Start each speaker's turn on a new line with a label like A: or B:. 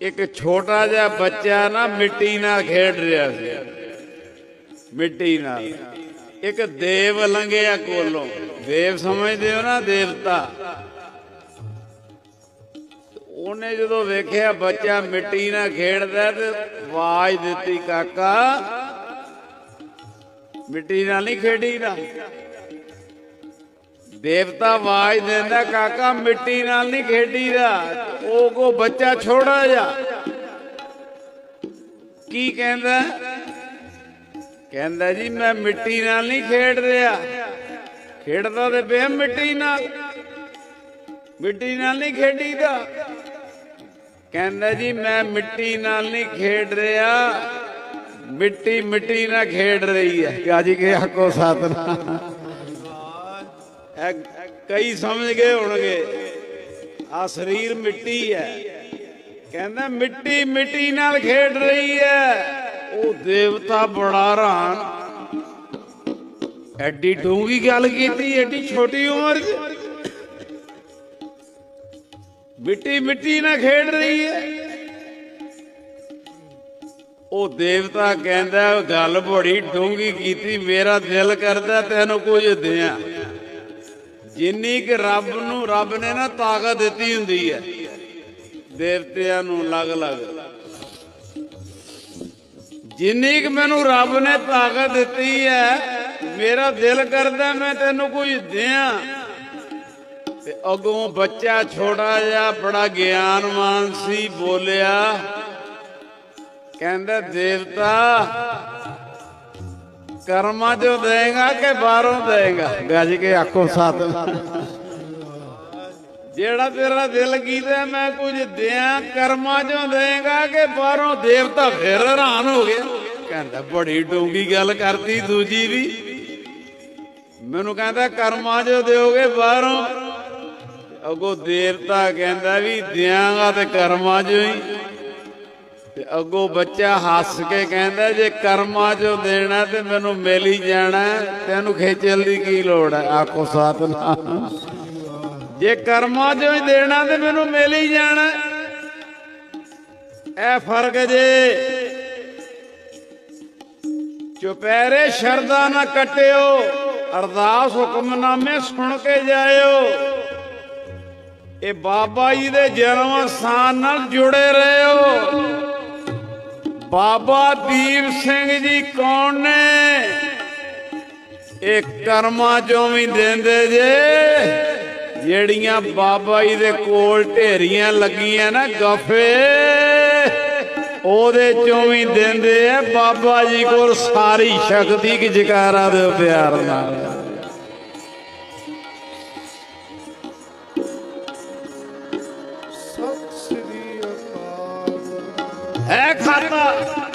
A: ਇੱਕ ਛੋਟਾ ਜਿਹਾ ਬੱਚਾ ਨਾ ਮਿੱਟੀ ਨਾਲ ਖੇਡ ਰਿਹਾ ਸੀ। ਮਿੱਟੀ ਨਾਲ। ਇੱਕ ਦੇਵ ਲੰਘਿਆ ਕੋਲੋਂ। ਦੇਵ ਸਮਝਦੇ ਹੋ ਨਾ ਦੇਵਤਾ? ਉਹਨੇ ਜਦੋਂ ਵੇਖਿਆ ਬੱਚਾ ਮਿੱਟੀ ਨਾਲ ਖੇਡਦਾ ਤੇ ਆਵਾਜ਼ ਦਿੱਤੀ, ਕਾਕਾ, ਮਿੱਟੀ ਨਾਲ ਨਹੀਂ ਖੇਡੀ ਨਾ ਦੇਵਤਾ ਆਵਾਜ਼ ਦਿੰਦਾ, ਕਾਕਾ, ਮਿੱਟੀ ਨਾਲ ਨਹੀਂ ਖੇਡੀਦਾ। ਉਹ ਕੋ ਬੱਚਾ ਛੋੜਾ ਜਾ ਕੀ ਕਹਿੰਦਾ? ਕਹਿੰਦਾ ਜੀ, ਮੈਂ ਮਿੱਟੀ ਨਾਲ ਨਹੀਂ ਖੇਡ ਰਿਹਾ। ਖੇਡਦਾ ਤੇ ਪਿਆ ਮਿੱਟੀ ਨਾਲ। ਮਿੱਟੀ ਨਾਲ ਨਹੀਂ ਖੇਡੀਦਾ। ਕਹਿੰਦਾ ਜੀ, ਮੈਂ ਮਿੱਟੀ ਨਾਲ ਨਹੀਂ ਖੇਡ ਰਿਹਾ। ਮਿੱਟੀ ਮਿੱਟੀ ਨਾਲ ਖੇਡ ਰਹੀ ਹੈ। ਗਾਜੀ ਕੇ ਆਕੋ ਸਤਨਾਮ ਕਈ ਸਮਝ ਗਏ ਹੋਣਗੇ। ਆ ਸਰੀਰ ਮਿੱਟੀ ਹੈ ਕਹਿੰਦਾ ਮਿੱਟੀ ਮਿੱਟੀ ਨਾਲ ਖੇਡ ਰਹੀ ਹੈ ਉਹ ਦੇਵਤਾ ਬੜਾ ਹੈਰਾਨ। ਐਡੀ ਡੂੰਗੀ ਗੱਲ ਕੀਤੀ, ਐਡੀ ਛੋਟੀ ਉਮਰ 'ਚ। ਮਿੱਟੀ ਮਿੱਟੀ ਨਾਲ ਖੇਡ ਰਹੀ ਹੈ ਉਹ ਦੇਵਤਾ ਕਹਿੰਦਾ ਗੱਲ ਬੜੀ ਡੂੰਗੀ ਕੀਤੀ, ਮੇਰਾ ਦਿਲ ਕਰਦਾ ਤੈਨੂੰ ਕੁਝ ਦਿਆਂ। ਜਿੰਨੀ ਕਿ ਰੱਬ ਨੂੰ ਰੱਬ ਨੇ ਨਾ ਤਾਕਤ ਦਿੱਤੀ ਹੁੰਦੀ ਹੈ, ਦੇਵਤਿਆਂ ਨੂੰ ਅਲੱਗ-ਅਲੱਗ। ਜਿੰਨੀ ਕਿ ਮੈਨੂੰ ਰੱਬ ਨੇ ਤਾਕਤ ਦਿੱਤੀ ਹੈ, ਮੇਰਾ ਦਿਲ ਕਰਦਾ ਮੈਂ ਤੈਨੂੰ ਕੁਝ ਦਿਆਂ। ਤੇ ਅਗੋਂ ਬੱਚਾ ਛੋਟਾ ਜਿਹਾ, ਬੜਾ ਗਿਆਨਵਾਨ ਸੀ, ਬੋਲਿਆ, ਕਹਿੰਦਾ, ਦੇਵਤਾ ਕਰਮਾਂ ਚੋਂ ਦੇਗਾ ਕਿ ਬਾਹਰੋਂ ਦੇਗਾ? ਗੱਜ ਕੇ ਆਖੋ ਸਤ। ਜਿਹੜਾ ਤੇਰਾ ਦਿਲ ਕੀਤਾ, ਮੈਂ ਕੁਝ ਦਿਆਂ, ਕਰਮਾਂ ਚੋਂ ਦੇਗਾ ਕਿ ਬਾਹਰੋਂ? ਦੇਵਤਾ ਫਿਰ ਹੈਰਾਨ ਹੋ ਗਿਆ। ਕਹਿੰਦਾ, ਬੜੀ ਡੂੰਗੀ ਗੱਲ ਕਰਤੀ ਦੂਜੀ ਵੀ। ਮੈਨੂੰ ਕਹਿੰਦਾ, ਕਰਮਾਂ ਚੋਂ ਦਿਓਗੇ ਬਾਹਰੋਂ? ਅਗੋ ਦੇਵਤਾ ਕਹਿੰਦਾ ਵੀ ਦਿਆਂਗਾ ਤੇ ਕਰਮਾਂ ਚੋਂ ਹੀ। ਤੇ ਅੱਗੋਂ ਬੱਚਾ ਹੱਸ ਕੇ ਕਹਿੰਦਾ ਜੇ ਕਰਮਾਂ ਚੋਂ ਦੇਣਾ ਤੇ ਮੈਨੂੰ ਮਿਲ ਹੀ ਜਾਣਾ, ਤੈਨੂੰ ਖੇਚਲ ਦੀ ਕੀ ਲੋੜ ਹੈ? ਆਖੋ ਸਤਨਾਮ। ਜੇ ਕਰਮਾਂ ਚੋਂ ਹੀ ਦੇਣਾ ਤੇ ਮੈਨੂੰ ਮਿਲ ਹੀ ਜਾਣਾ, ਇਹ ਫ਼ਰਕ ਜੇ ਚੁਪਹਿਰੇ ਸ਼ਰਦਾ ਨਾ ਕਟਿਓ, ਅਰਦਾਸ ਹੁਕਮਨਾਮੇ ਸੁਣ ਕੇ ਜਾਇਓ। ਇਹ ਬਾਬਾ ਜੀ ਦੇ ਜਨਮ ਸਥਾਨ ਨਾਲ ਜੁੜੇ ਰਹੋ। ਬਾਬਾ ਦੀਪ ਸਿੰਘ ਜੀ ਕੌਣ ਨੇ? ਇਹ ਕਰਮਾਂ ਚੋਂ ਵੀ ਦਿੰਦੇ ਜੇ। ਜਿਹੜੀਆਂ ਬਾਬਾ ਜੀ ਦੇ ਕੋਲ ਢੇਰੀਆਂ ਲੱਗੀਆਂ ਨਾ ਗਫੇ, ਉਹਦੇ ਚੋਂ ਵੀ ਦਿੰਦੇ ਆ। ਬਾਬਾ ਜੀ ਕੋਲ ਸਾਰੀ ਸ਼ਕਤੀ ਕੀ ਜਕਾਰਾ ਦੇ ਪਿਆਰ ਨਾਲ।
B: ਸਤਿ ਸ੍ਰੀ ਅਕਾਲ
A: ਹੈ ਖਾਤਾ